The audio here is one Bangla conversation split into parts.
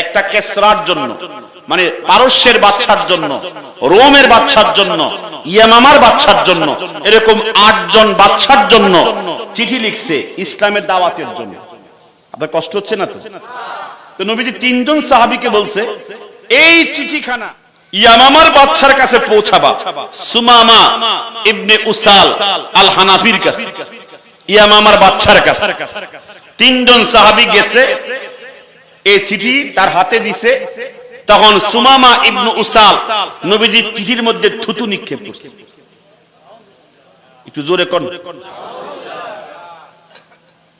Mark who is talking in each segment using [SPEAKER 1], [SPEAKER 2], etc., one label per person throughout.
[SPEAKER 1] একটা কেসরার জন্য মানে পারস্যের বাচ্চার জন্য, রোমের বাচ্চার জন্য, ইয়ামামার বাচ্চার জন্য, এরকম আটজন বাচ্চার জন্য চিঠি লিখছে ইসলামের দাওয়াতের জন্য। আপনার কষ্ট হচ্ছে না তো? তো নবীজি তিনজন সাহাবীকে বলছে, এই চিঠিখানা ইয়ামামার বাচ্চার কাছে পৌঁছাবা। সুমামা ইবনে উসাল আল হানাফির কাছে, ইয়ামামার বাচ্চার কাছে। তিনজন সাহাবী গেছে এই চিঠি তার হাতে দিছে। তখন সুমামা ইবনু উসাল নবীজি চিঠির মধ্যে থুতু নিক্ষেপ করছে। একটু জোরে কোন।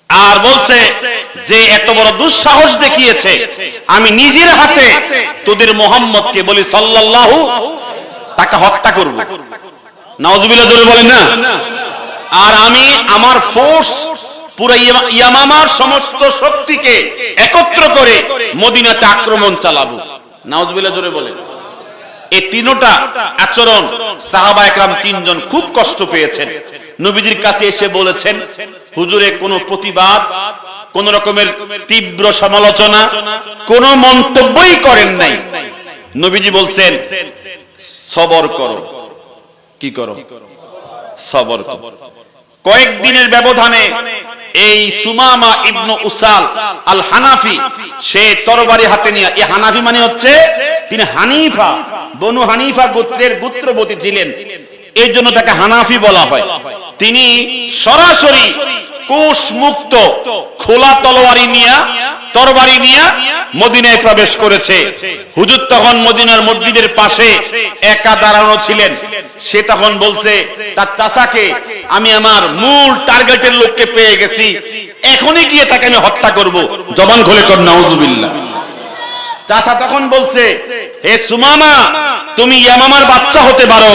[SPEAKER 1] আর বলছে যে, এত বড় দুঃসাহস দেখিয়েছে। আমি নিজের হাতে তোদের মোহাম্মদকে বলি সাল্লাল্লাহু, তাকে হত্যা করব। নাউজুবিল্লাহ জোরে বলেন না। আর আমি আমার ফোর্স পুরো ইয়া- ইয়ামামার সমস্ত শক্তিকে একত্র করে মদিনাতে আক্রমণ চালাবো। নাউজুবিল্লাহ জোরে বলেন। এই তিনটা আচরণ সাহাবা একরাম তিনজন খুব কষ্ট পেয়েছেন। নবীজির কাছে এসে বলেছেন, হুজুরে, কোনো প্রতিবাদ, কোন রকমের তীব্র সমালোচনা, কোন মন্তব্যই করেন নাই। নবীজি বলছেন, সবর করো। কি করো? সবর কয়েকদিনের ব্যবধানে এই সুমামা ইবনু উসাল আল হানাফি সে তরবারি হাতে নিয়ে এই হানাফি মানে হচ্ছে তিনি হানিফা, বনু হানিফা গোত্রের গোত্রবতী ছিলেন। এই জন্য তাকে হানাফি বলা হয়। তিনি সরাসরি কোষ মুক্ত খোলা তলোয়ারি নিয়া, তরবারি নিয়া মদিনায় প্রবেশ করেছে। হুজুর তখন মদিনার মসজিদের পাশে একা দাঁড়ানো ছিলেন। সে তখন বলছে, তার চাষাকে আমি আমার মূল টার্গেটের লোককে পেয়ে গেছি। এখনই গিয়ে তাকে আমি হত্যা করব। জবান খুলে কর, নাউজুবিল্লাহ। চাষা তখন বলছে, হে সুমামা, তুমি ইয়ামামার বাচ্চা হতে পারো,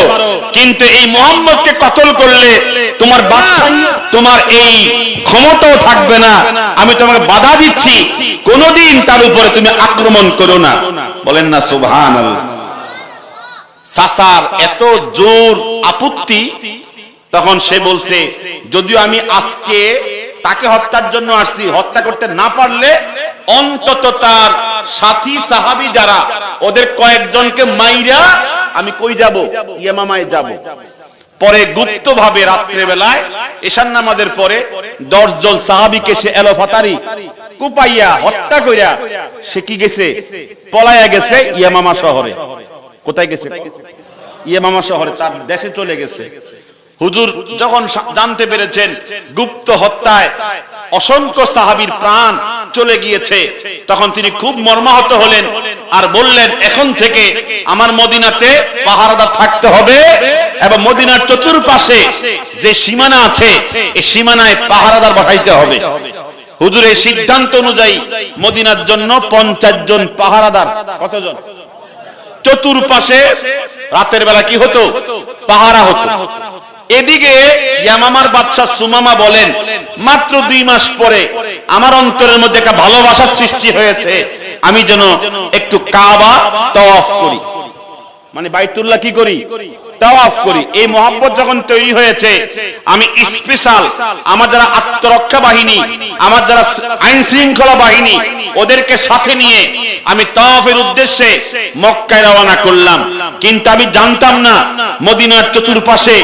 [SPEAKER 1] কিন্তু এই মোহাম্মদকে কতল করলে তোমার বাচ্চা, তোমার এই ক্ষমতাও থাকবে না। আমি তোমাকে বাধা দিচ্ছি, কোনোদিন তার উপরে তুমি আক্রমণ করো না। বলেন না সুবহান সাসার এত জোর আপত্তি তখন সে বলছে, যদিও আমি আজকে তাকে হত্যার জন্য আসছি, হত্যা করতে না পারলে অন্তত তার সাথী, সাহাবি যারা, ওদের কয়েকজনকে মাইরা আমি কই যাব? ইয়ামামায় যাব। পরে গুপ্ত ভাবে রাত্রে বেলায় এশান নামাজের পরে দশজন সাহাবিকে সে এলোফাতারি কুপাইয়া হত্যা কইরা সে কি গেছে? পলায়া গেছে ইয়ামামা শহরে। কোথায় গেছে? ইয়ামামা শহরে, তার দেশে চলে গেছে। হুজুর যখন জানতে পেরেছেন গুপ্ত হত্যায় অসংখ্য সাহাবীর প্রাণ চলে গিয়েছে, তখন তিনি খুব মর্মাহত হলেন আর বললেন, এখন থেকে আমার মদিনাতে পাহারাদার থাকতে হবে এবং মদিনার চতুর্পাশে যে সীমানা আছে এই সীমানায় পাহারাদার বসাইতে হবে। হুজুরের সিদ্ধান্ত অনুযায়ী মদিনার জন্য পঞ্চাশ জন পাহারাদার, কতজন? চতুর্পাশে রাতের বেলা কি হতো? পাহারা হতো। এদিকে ইয়ামামার বাচ্চা সুমামা বলেন, মাত্র দুই মাস পরে আমার অন্তরের মধ্যে একটা ভালোবাসার সৃষ্টি হয়েছে। আমি যেন একটু কাবা তওয়াফ করি। মানে বাইতুল্লাহ কি করি? তাওয়াফ করি। এই মহাব্বত যখন তৈরি হয়েছে, আমি স্পেশাল, আমার যারা আত্মরক্ষা বাহিনী, আমার যারা আইন শৃঙ্খলা বাহিনী, ওদেরকে সাথে নিয়ে আমি তাওয়াফের উদ্দেশ্যে মক্কায় রওনা করলাম। কিন্তু আমি জানতাম না, মদিনার চতুর্পাশে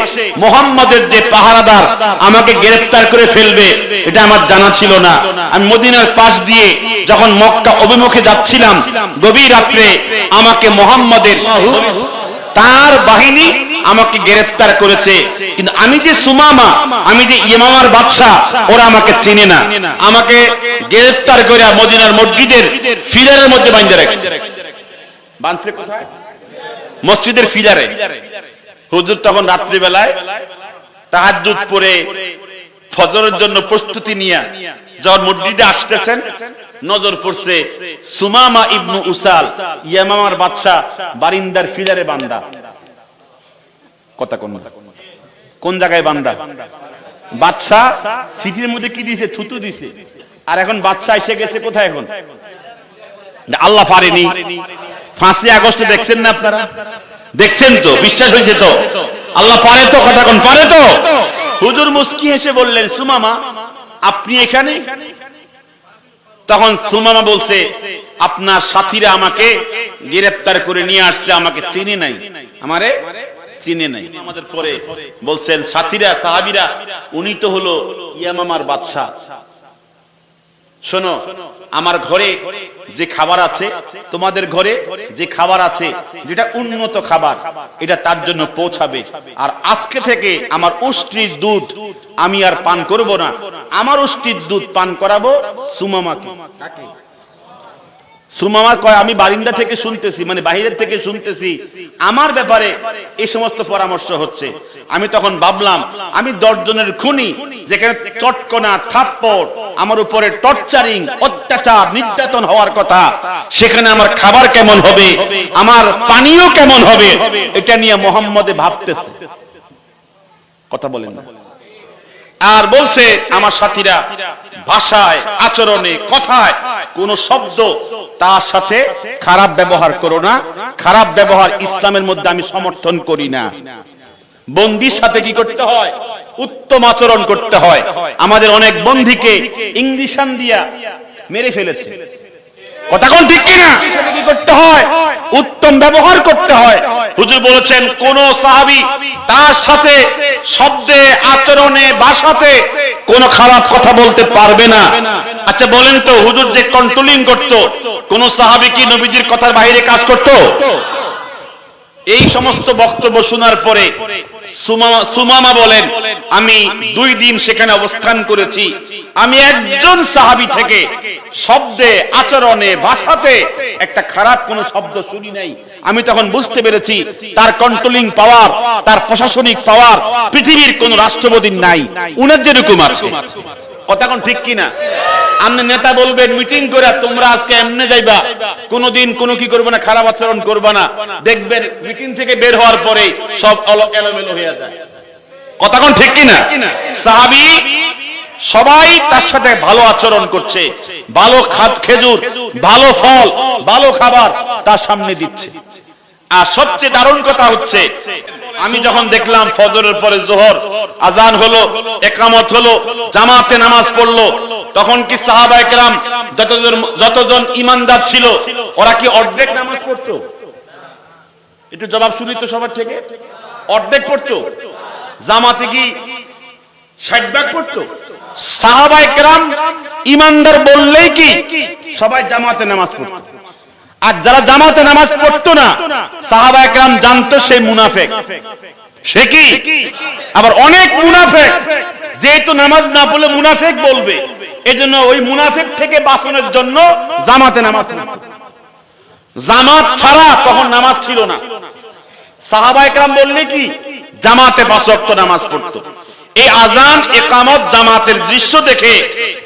[SPEAKER 1] মোহাম্মদের যে পাহারাদার আমাকে গ্রেফতার করে ফেলবে, এটা আমার জানা ছিল না। আমি মদিনার পাশ দিয়ে যখন মক্কা অভিমুখে যাচ্ছিলাম, গভীর রাত্রে আমাকে মোহাম্মদের তার বাহিনী আমাকে গ্রেফতার করেছে। কিন্তু আমি যে সুমামা, আমি যে ইমামার বাদশা ওরা আমাকে চিনে না। আমাকে গ্রেফতার করে মদিনার মসজিদের ফিলারের মধ্যে বাঁধে রাখছে। বাঁধছে কোথায়? মসজিদের ফিলারে। হুজুর তখন রাত্রিবেলায় তাহাজ্জুদ পরে ফজরের জন্য প্রস্তুতি নিয়ে যখন মসজিদে আসতেছেন নজর পড়ছে সুমামা ইবনু উসাল, ইয়ামামার বাদশা, বারিন্দার ফিলারে বান্দা। কথা কোন কোন জায়গায় বান্দা? বাদশা সিটির মধ্যে কি দিছে? থুতু দিছে। আর এখন বাদশা এসে গেছে কোথায় এখন? আল্লাহ পারেনি। ফাঁসি আগস্টে দেখছেন না আপনারা? দেখছেন তো, বিশ্বাস হয়েছে তো। আল্লাহ পারে তো, কথা কোন পারে তো? হুজুর মুস্কি হেসে বললেন, সুমামা, আপনি এখানে? তখন সুমামা বলছে, আপনার সাথীরা আমাকে গ্রেফতার করে নিয়ে আসছে, আমাকে চিনে নাই। আমারে? চিনে নাই আমাদের পরে। বলছেন, সাথীরা, সাহাবিরা, উনি তো হলো ইয়ামামার বাদশাহ। শোনো, আমার ঘরে যে খাবার আছে, তোমাদের ঘরে যে খাবার আছে, যেটা উন্নত খাবার, এটা তার জন্য পৌঁছাবে। আর আজকে থেকে আমার উষ্টির দুধ আমি আর পান করব না। আমার উষ্টির দুধ পান করাবো সুমামাকে। সুমামা কয়, আমি বারিন্দা থেকে শুনতেছি মানে বাহিরের থেকে শুনতেছি। আমার ব্যাপারে এই সমস্ত পরামর্শ হচ্ছে। আমি তখন ভাবলাম, আমি দশজনের খুনি, যেখানে চটকনা, থাপ্পড়, আমার উপরে টর্চারিং, অত্যাচার, নির্যাতন হওয়ার কথা। সেখানে আমার খাবার কেমন হবে? আমার পানীয় কেমন হবে? এটা নিয়ে মোহাম্মদে ভাবতেছে। কথা বলেন না। আর বলছে আমার সাথীরা, ভাষায়, আচরণে, কথায় কোন শব্দ তার সাথে খারাপ ব্যবহার করো না। খারাপ ব্যবহার ইসলামের মধ্যে আমি সমর্থন করি না। বন্দির সাথে কি করতে হয়? উত্তম আচরণ করতে হয়। আমাদের অনেক বন্ধীকে ইংলিশান দিয়া মেরে ফেলেছে। কথা কোন ঠিক কিনা? করতে হয় উত্তম ব্যবহার করতে হয়। হুজুর বলেছেন, কোন সাহাবি তার সাথে, শব্দে, আচরণে বাসাতে কোন খারাপ কথা বলতে পারবে না। আচ্ছা বলেন তো, হুজুর যে কন্ট্রোলিং করত, কোন সাহাবি কি নবীজির কথার বাইরে কাজ করত? এই সমস্ত বক্তব্য শোনার পরে সুমামা- বলেন, আমি দুই দিন সেখানে অবস্থান করেছি। আমি একজন সাহাবী থেকে শব্দে, আচরণে, ভাষাতে একটা খারাপ কোন শব্দ শুনি নাই। আমি তখন বুঝতে পেরেছি তার কন্ট্রোলিং পাওয়ার তার প্রশাসনিক পাওয়ার পৃথিবীর কোন রাষ্ট্রপতির নাই। উনার যেরকম আছে। কথা কোন ঠিক কিনা? আপনি নেতা বলবেন, মিটিং করে তোমরা আজকে এমনে যাইবা। কোনোদিন কোনো কি করবে না, খারাপ আচরণ করবে না। দেখবেন, মিটিং থেকে বের হওয়ার পরে সব এলোমেলো হয়ে যায়। কথা কোন ঠিক কিনা? সাহাবি সবাই তার সাথে ভালো আচরণ করছে। ভালো খাদ খেজুর, ভালো ফল, ভালো খাবার তার সামনে দিচ্ছে। আর সবচেয়ে দারুণ কথা হচ্ছে, আমি যখন দেখলাম ফজরের পরে জোহর, আজান হলো, একামত হলো, জামাতে নামাজ পড়ল, তখন কি সাহাবায়ে কেরাম যতজন যতজন ইমানদার ছিল, ওরা কি অর্ধেক নামাজ পড়তো? একটু জবাব শুনি তো সবার থেকে। অর্ধেক পড়তো? জামাতে কি ষাট ভাগ পড়তো? সাহাবায়ে কেরাম ইমানদার বললেই কি সবাই জামাতে নামাজ পড়তো। আর যারা জামাতে নামাজ পড়তো না, সাহাবা একরাম জানতো সে মুনাফেক। সে কি? আবার অনেক মুনাফেক। যেহেতু নামাজ না পড়লে মুনাফেক বলবে, এজন্য ওই মুনাফেক থেকে বাঁচানোর জন্য জামাতে নামাজ জামাত ছাড়া তখন নামাজ ছিল না। সাহাবা একরাম বললে কি? জামাতে পাঁচ নামাজ পড়তো। এই আজান একামত জামাতের দৃশ্য দেখে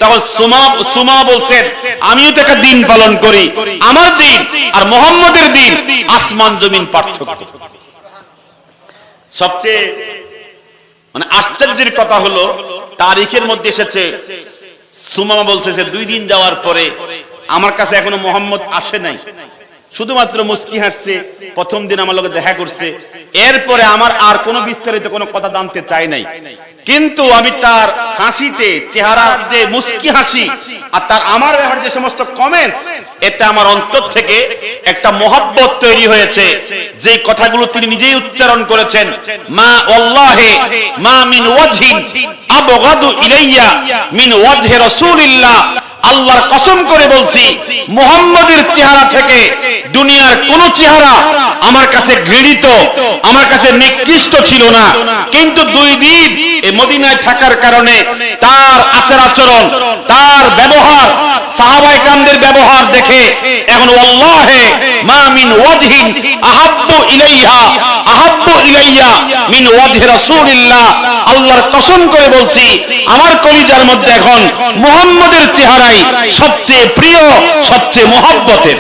[SPEAKER 1] তখন সুমা সুমা বলছেন আমিও তো একটা দিন পালন করি। আমার দিন আর মোহাম্মদের দিন আসমান জমিন পার্থক্য। সবচেয়ে মানে আশ্চর্যের কথা হলো, তারিখের মধ্যে এসেছে, সুমামা বলছে যে দুই দিন যাওয়ার পরে আমার কাছে এখনও মোহাম্মদ আসে নাই। শুধুমাত্র মুস্কি হাসছে, প্রথম দিন আমার লোকে দেখা করছে। এরপরে আমার আর কোনো বিস্তারিত কোনো কথা জানতে চাই নাই। কিন্তু আমি তার হাসিতে, চেহারা যে মুস্কি হাসি আর তার আমার ব্যাপারে যে সমস্ত কমেন্টস এতে আমার অন্তর থেকে একটা মহব্বত তৈরি হয়েছে। যে কথাগুলো তিনি নিজেই উচ্চারণ করেছেন, মা আল্লাহে মা মিন ওয়াজহিন, আবগাদু ইলাইয়া মিন ওয়াজহি রাসূলিল্লাহ। আল্লাহর কসম করে বলছি, মুহাম্মাদের চেহারা থেকে দুনিয়ার কোন চেহারা আমার কাছে ঘৃণিত, আমার কাছে নিকৃষ্ট ছিল না। কিন্তু দুই দিন মদিনায় থাকার কারণে তার আচার আচরণ তার ব্যবহার সাহাবায়ে কামদের ব্যবহার দেখে এখন আল্লাহে ওয়াজহিন আহাব্বু ইলাইহা, আহাব্বু ইলাইয়া মিন ওয়াজহি রাসূলিল্লাহ। আল্লাহর কসম করে বলছি, আমার কলিজার মধ্যে এখন মুহাম্মাদের চেহারাই সবচেয়ে প্রিয়, সবচেয়ে মহব্বতের।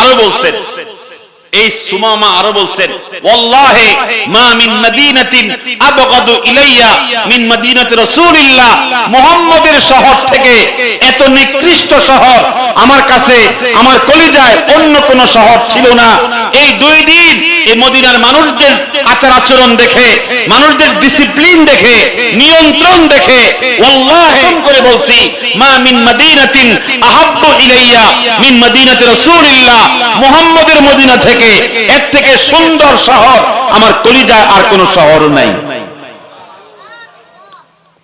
[SPEAKER 1] আরও বলছেন এই সুমামা আরও বলছেন, ওয়াল্লাহি মা মিন মদিনাতিন আবগাদু ইলাইয়া মিন মদিনাতি রাসূলিল্লাহ। মুহাম্মাদের শহর থেকে এত নিকৃষ্ট শহর আমার কাছে, আমার কলিজায় অন্য কোন শহর ছিল না। এই দুই দিন এই মদিনার মানুষদের আচার আচরণ দেখে, মানুষদের ডিসিপ্লিন দেখে, নিয়ন্ত্রণ দেখে করে বলছি, মা মিন মাদিনাতিন আহাব্বু ইলাইয়া, মিন মাদিনাতি রাসূলিল্লাহ মদিনা থেকে এর থেকে সুন্দর শহর আমার কলিজা আর কোন শহর নাই।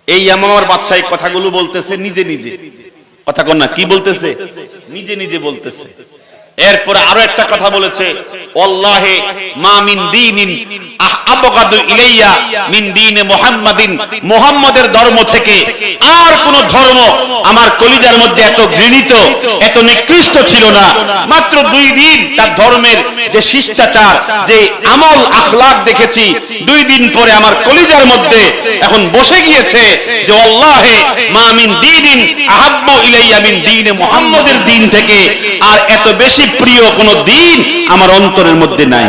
[SPEAKER 1] এই আমার এই কথাগুলো বলতেছে, নিজে নিজে। কথা কন না, কি বলতেছে? নিজে নিজে বলতেছে। এরপরে আরও একটা কথা বলেছে, ওয়াল্লাহে ধর্ম থেকে আর কোন ধর্ম আমার কলিজার মধ্যে এত ঘৃণিত, এত নিকৃষ্ট ছিল না। মাত্র দুই দিন তার ধর্মের যে শিষ্টাচার, যে আমল আখলাক দেখেছি, দুই দিন পরে আমার কলিজার মধ্যে এখন বসে গিয়েছে যে মা মিন দীনিন ইলাইয়া মিন দীনে মুহাম্মাদের দিন থেকে আর এত বেশি প্রিয় কোনো দিন আমার অন্তরের মধ্যে নাই।